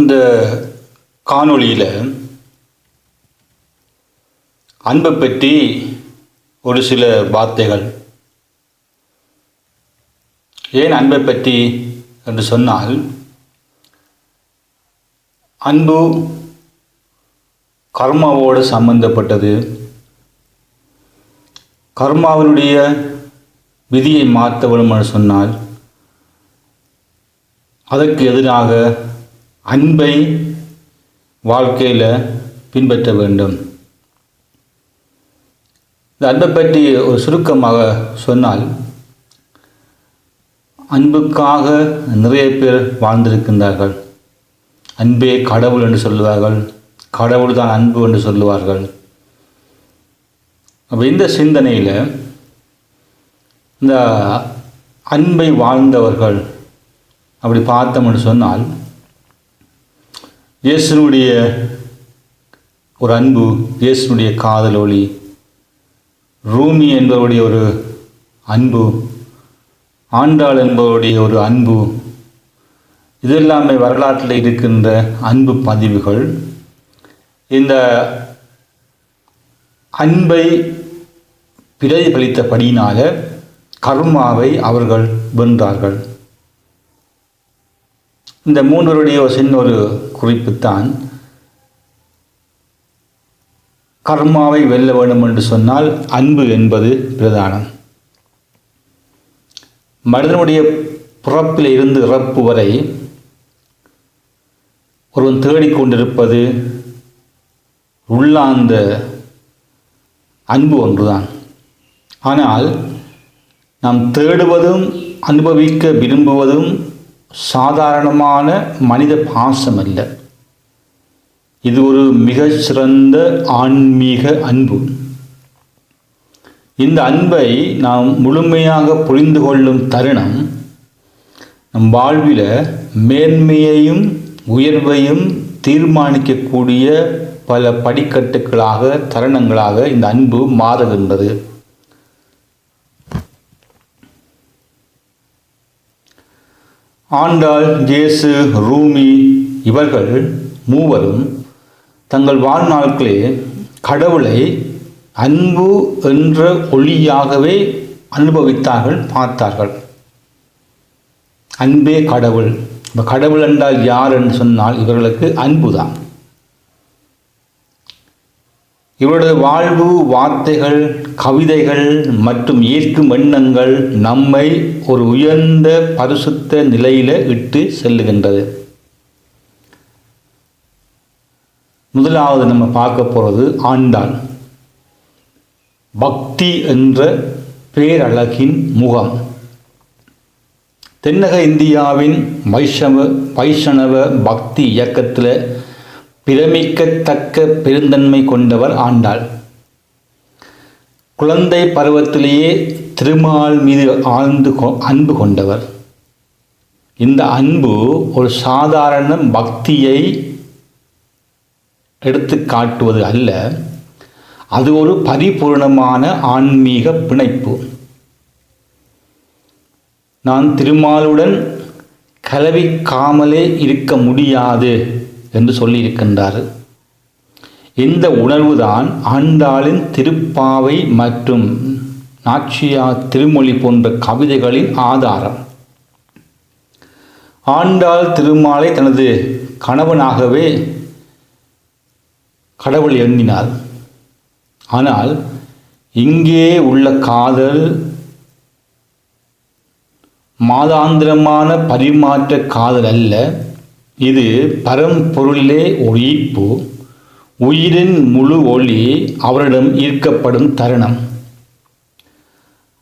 இந்த காணொளியில் அன்பை பற்றி ஒரு சில வார்த்தைகள். ஏன் அன்பை பற்றி என்று சொன்னால் அன்பு கர்மாவோடு சம்பந்தப்பட்டது. கர்மாவினுடைய விதியை மாற்ற வேண்டும் என்று சொன்னால் அதற்கு எதிராக அன்பை வாழ்க்கையில் பின்பற்ற வேண்டும். இந்த அன்பை பற்றி ஒரு சுருக்கமாக சொன்னால் அன்புக்காக நிறைய பேர் வாழ்ந்திருக்கின்றார்கள். அன்பே கடவுள் என்று சொல்லுவார்கள். கடவுள் தான் அன்பு என்று சொல்லுவார்கள். அப்போ இந்த சிந்தனையில் இந்த அன்பை வாழ்ந்தவர்கள் அப்படி பார்த்தோம்னு சொன்னால் இயேசுனுடைய ஒரு அன்பு இயேசுனுடைய காதல் ஒளி ரூமி என்பவருடைய ஒரு அன்பு ஆண்டாள் என்பவருடைய ஒரு அன்பு இதெல்லாமே வரலாற்றில் இருக்கின்ற அன்பு பதிவுகள். இந்த அன்பை பிரதிபலித்தபடியினால கர்மாவை அவர்கள் வென்றார்கள். இந்த மூன்றுடைய ஒரு சின்ன ஒரு குறிப்புத்தான். கர்மாவை வெல்ல வேண்டும் என்று சொன்னால் அன்பு என்பது பிரதானம். மனிதனுடைய பிறப்பில் இருந்து இறப்பு வரை ஒருவன் தேடிக்கொண்டிருப்பது உள்ளார்ந்த அன்பு ஒன்றுதான். ஆனால் நாம் தேடுவதும் அனுபவிக்க விரும்புவதும் சாதாரணமான மனித பாசம் அல்ல. இது ஒரு மிகச்சிறந்த ஆன்மீக அன்பு. இந்த அன்பை நாம் முழுமையாக புரிந்து கொள்ளும் தருணம் நம் வாழ்வில் மேன்மையையும் உயர்வையும் தீர்மானிக்கக்கூடிய பல படிக்கட்டுகளாக தருணங்களாக இந்த அன்பு மாறுகின்றது. ஆண்டாள் ஜேசு ரூமி இவர்கள் மூவரும் தங்கள் வாழ்நாட்களே கடவுளை அன்பு என்ற ஒளியாகவே அனுபவித்தார்கள் பார்த்தார்கள். அன்பே கடவுள். இப்போ கடவுள் என்றால் யார் என்று சொன்னால் இவர்களுக்கு அன்பு தான் இவருடைய வாழ்வு வார்த்தைகள் கவிதைகள் மற்றும் ஈர்க்கும் எண்ணங்கள் நம்மை ஒரு உயர்ந்த பரிசுத்த நிலையில இட்டு செல்லுகின்றது. முதலாவது நம்ம பார்க்க போகிறது ஆண்டாள். பக்தி என்ற பேரழகின் முகம். தென்னக இந்தியாவின் வைஷவ வைஷ்ணவ பக்தி இயக்கத்தில் பிரமிக்கத்தக்க பெருந்தன்மை கொண்டவர் ஆண்டாள். குழந்தை பருவத்திலேயே திருமால் மீது ஆழ்ந்து அன்பு கொண்டவர். இந்த அன்பு ஒரு சாதாரண பக்தியை எடுத்து காட்டுவது அல்ல. அது ஒரு பரிபூர்ணமான ஆன்மீக பிணைப்பு. நான் திருமாலுடன் கலவிக்காமலே இருக்க முடியாது. என்று சொல்லியிருக்கின்றார். இந்த உணர்வுதான் ஆண்டாளின் திருப்பாவை மற்றும் நாச்சியா திருமொழி போன்ற கவிதைகளின் ஆதாரம். ஆண்டாள் திருமாலை தனது கணவனாகவே கடவுள் எண்ணினார். ஆனால் இங்கே உள்ள காதல் மாதாந்திரமான பரிமாற்ற காதல் அல்ல இது பரம்பொருளிலே உயிர்ப்பு உயிரின் முழு ஒளி அவரிடம் ஈர்க்கப்படும் தருணம்.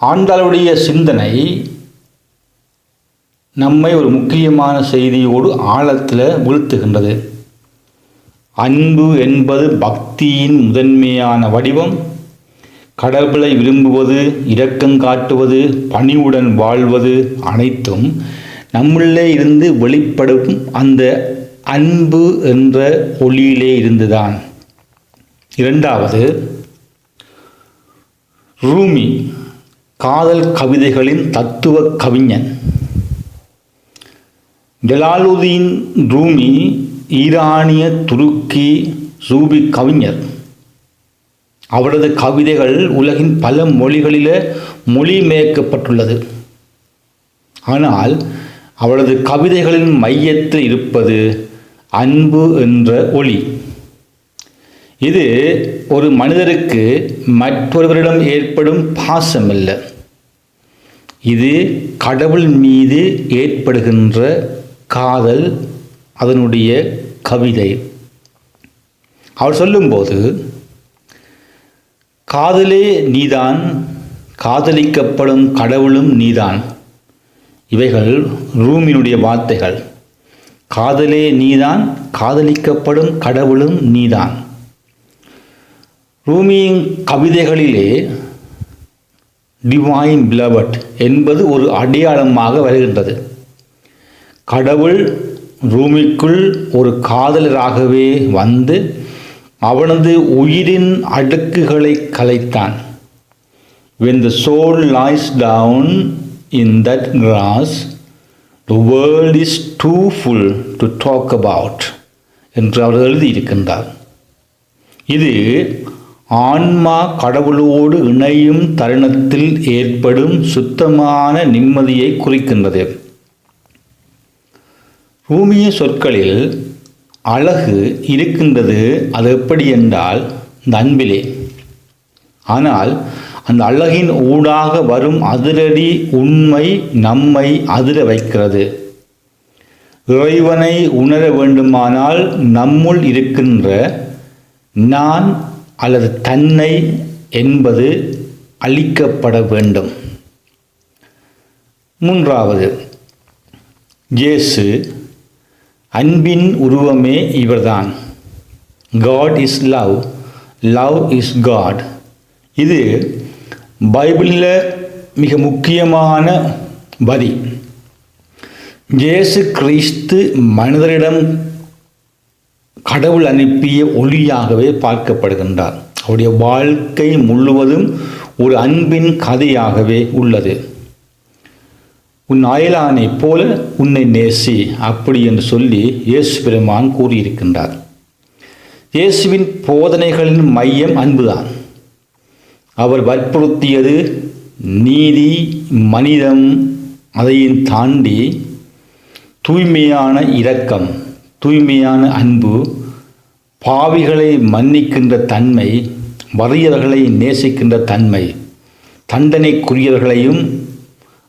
ஆண்டாளுடைய சிந்தனை நம்மை ஒரு முக்கியமான செய்தியோடு ஆழத்தில் வீழ்த்துகின்றது. அன்பு என்பது பக்தியின் முதன்மையான வடிவம். கடவுளை விரும்புவது இரக்கம் காட்டுவது பணிவுடன் வாழ்வது அனைத்தும் நம்முள்ளே இருந்து வெளிப்படும் அந்த அன்பு என்ற ஒளியிலே இருந்துதான். இரண்டாவது ரூமி காதல் கவிதைகளின் தத்துவ கவிஞன். ஜலாலுதீன் ரூமி ஈரானிய துருக்கி ரூபி கவிஞர். அவரது கவிதைகள் உலகின் பல மொழிகளில் மொழிமேக்கப்பட்டுள்ளது ஆனால் அவளது கவிதைகளின் மையத்தில் இருப்பது அன்பு என்ற ஒளி. இது ஒரு மனிதருக்கு மற்றொருவரிடம் ஏற்படும் பாசம் அல்ல இது கடவுள் மீது ஏற்படுகின்ற காதல் அதனுடைய கவிதை. அவர் சொல்லும்போது காதலே நீதான் காதலிக்கப்படும் கடவுளும் நீதான். இவைகள் ரூமினுடைய வார்த்தைகள். காதலே நீதான் காதலிக்கப்படும் கடவுளும் நீதான். ரூமியின் கவிதைகளிலே டிவைன் பிளவட் என்பது ஒரு அடையாளமாக வருகின்றது. கடவுள் ரூமிக்குள் ஒரு காதலராகவே வந்து அவனது உயிரின் அடுக்குகளை கலைத்தான். When the soul lies down in that grass the world is too full to talk about என்று அவர் எழுதியிருக்கின்றார். இது ஆன்மா கடவுளோடு இணையும் தருணத்தில் ஏற்படும் சுத்தமான நிம்மதியை குறிக்கின்றது. ரூமிய சொற்களில் அழகு இருக்கின்றது. அது எப்படி என்றால் இந்த அன்பிலே. ஆனால் அந்த அழகின் ஊடாக வரும் அதிரடி உண்மை நம்மை அதிர வைக்கிறது. இறைவனை உணர வேண்டுமானால் நம்முள் இருக்கின்ற நான் அல்லது தன்னை என்பது அழிக்கப்பட வேண்டும். மூன்றாவது இயேசு அன்பின் உருவமே இவர்தான். God is love love is God இது பைபிளில் மிக முக்கியமான வரி. இயேசு கிறிஸ்து மனிதரிடம் கடவுள் அனுப்பிய ஒளியாகவே பார்க்கப்படுகின்றார். அவருடைய வாழ்க்கை முழுவதும் ஒரு அன்பின் கதையாகவே உள்ளது. உன் அயலானைப் போல உன்னை நேசி அப்படி என்று சொல்லி இயேசு பெருமான் கூறியிருக்கின்றார். இயேசுவின் போதனைகளின் மையம் அன்புதான். அவர் வற்புறுத்தியது நீதி மனிதம் அதையும் தாண்டி தூய்மையான இரக்கம் தூய்மையான அன்பு பாவிகளை மன்னிக்கின்ற தன்மை வறியவர்களை நேசிக்கின்ற தன்மை தண்டனைக்குரியவர்களையும்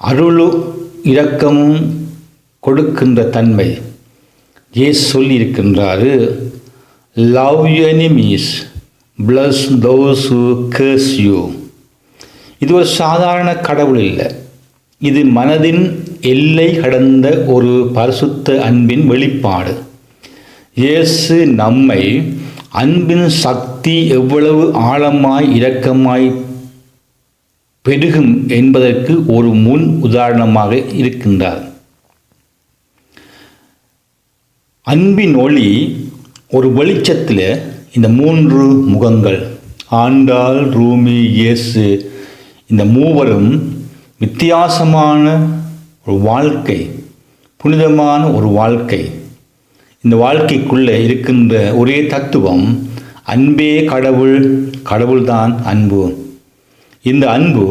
அருளு இரக்கமும் கொடுக்கின்ற தன்மை. ஏ சொல்லியிருக்கின்றாரு love enemies bless those who curse you இது ஒரு சாதாரண கடவுள் இல்லை. இது மனதின் எல்லை கடந்த ஒரு பரிசுத்த அன்பின் வெளிப்பாடு. இயேசு நம்மை அன்பின் சக்தி எவ்வளவு ஆழமாய் இரக்கமாய் பெருகும் என்பதற்கு ஒரு முன் உதாரணமாக இருக்கின்றார். அன்பின் ஒளி ஒரு வெளிச்சத்தில் இந்த மூன்று முகங்கள் ஆண்டாள் ரூமி இயேசு இந்த மூவரும் வித்தியாசமான ஒரு வாழ்க்கை புனிதமான ஒரு வாழ்க்கை. இந்த வாழ்க்கைக்குள்ளே இருக்கின்ற ஒரே தத்துவம் அன்பே கடவுள் கடவுள்தான் அன்பு. இந்த அன்பு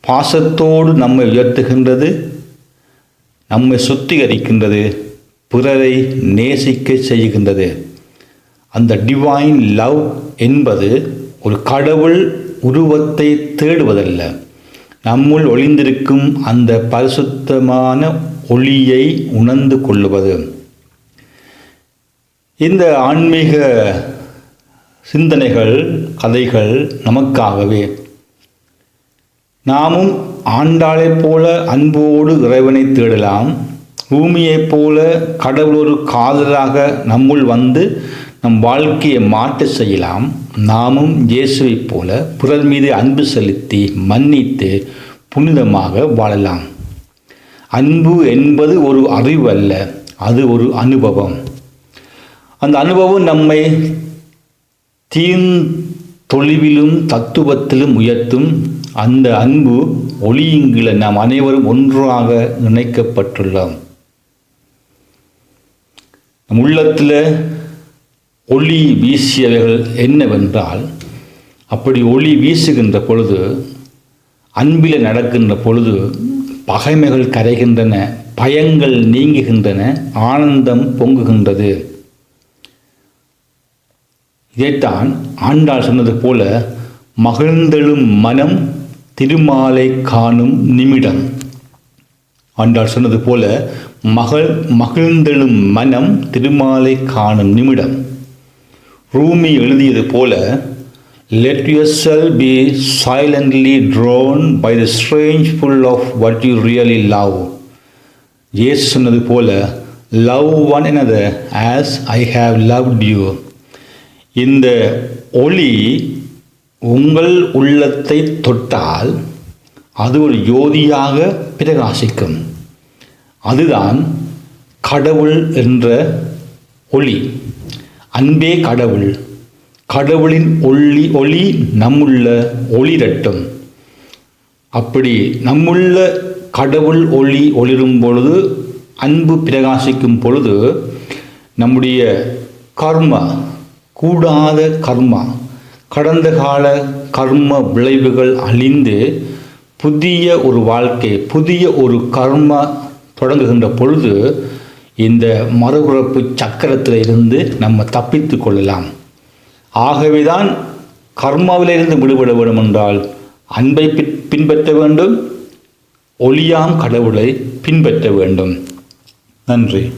பாசத்தோடு நம்மை உயர்த்துகின்றது நம்மை சுத்திகரிக்கின்றது பிறரை நேசிக்க செய்கின்றது. அந்த டிவைன் லவ் என்பது ஒரு கடவுள் உருவத்தை தேடுவதல்ல. நம்முள் ஒளிந்திருக்கும் அந்த பரிசுத்தமான ஒளியை உணர்ந்து கொள்ளுவது. இந்த ஆன்மீக சிந்தனைகள் கதைகள் நமக்காகவே. நாமும் ஆண்டாளைப் போல அன்போடு இறைவனை தேடலாம். பூமியைப் போல கடவுள் ஒரு காதலாக நம்முள் வந்து நம் வாழ்க்கையை மாற்ற செய்யலாம். நாமும் இயேசுவைப் போல பிறர் மீது அன்பு செலுத்தி மன்னித்து புனிதமாக வாழலாம். அன்பு என்பது ஒரு அறிவு அல்ல அது ஒரு அனுபவம். அந்த அனுபவம் நம்மை தீன் தொழிவிலும் தத்துவத்திலும் உயர்த்தும். அந்த அன்பு ஒளியுங்கில நாம் அனைவரும் ஒன்றாக இணைக்கப்பட்டுள்ளோம். நம் உள்ளத்தில் ஒளி வீசியவைகள் என்னவென்றால் அப்படி ஒளி வீசுகின்ற பொழுது அன்பில் நடக்கின்ற பொழுது பகைமைகள் கரைகின்றன பயங்கள் நீங்குகின்றன ஆனந்தம் பொங்குகின்றது. இதைத்தான் ஆண்டாள் சொன்னது போல மகிழ்ந்தெழும் மனம் திருமாலை காணும் நிமிடம். ஆண்டாள் சொன்னது போல மகள் மகிழ்ந்தெழும் மனம் திருமாலை காணும் நிமிடம். ரூமி எழுதியது போல let yourself be silently drawn by the strange pull of what you really love இயேசு சொன்னது போல love one another as I have loved you இந்த ஒளி உங்கள் உள்ளத்தை தொட்டால் அது ஒரு யோதியாக பிரகாசிக்கும். அதுதான் கடவுள் என்ற ஒளி. அன்பே கடவுள். கடவுளின் ஒளி ஒளி நம்முள்ள ஒளிரட்டும் அப்படி நம்முள்ள கடவுள் ஒளி ஒளிரும் பொழுது அன்பு பிரகாசிக்கும் பொழுது நம்முடைய கர்மா கூடாத கர்மா கடந்த கால கர்ம விளைவுகள் அழிந்து புதிய ஒரு வாழ்க்கை புதிய ஒரு கர்மா தொடங்குகின்ற பொழுது இந்த மறுபிறப்பு சக்கரத்தில் இருந்து நம்ம தப்பித்து கொள்ளலாம். ஆகவேதான் கர்மாவிலிருந்து விடுபட வேண்டும் என்றால் அன்பை பின்- பின்பற்ற வேண்டும் ஒளியாம் கடவுளை பின்பற்ற வேண்டும். நன்றி.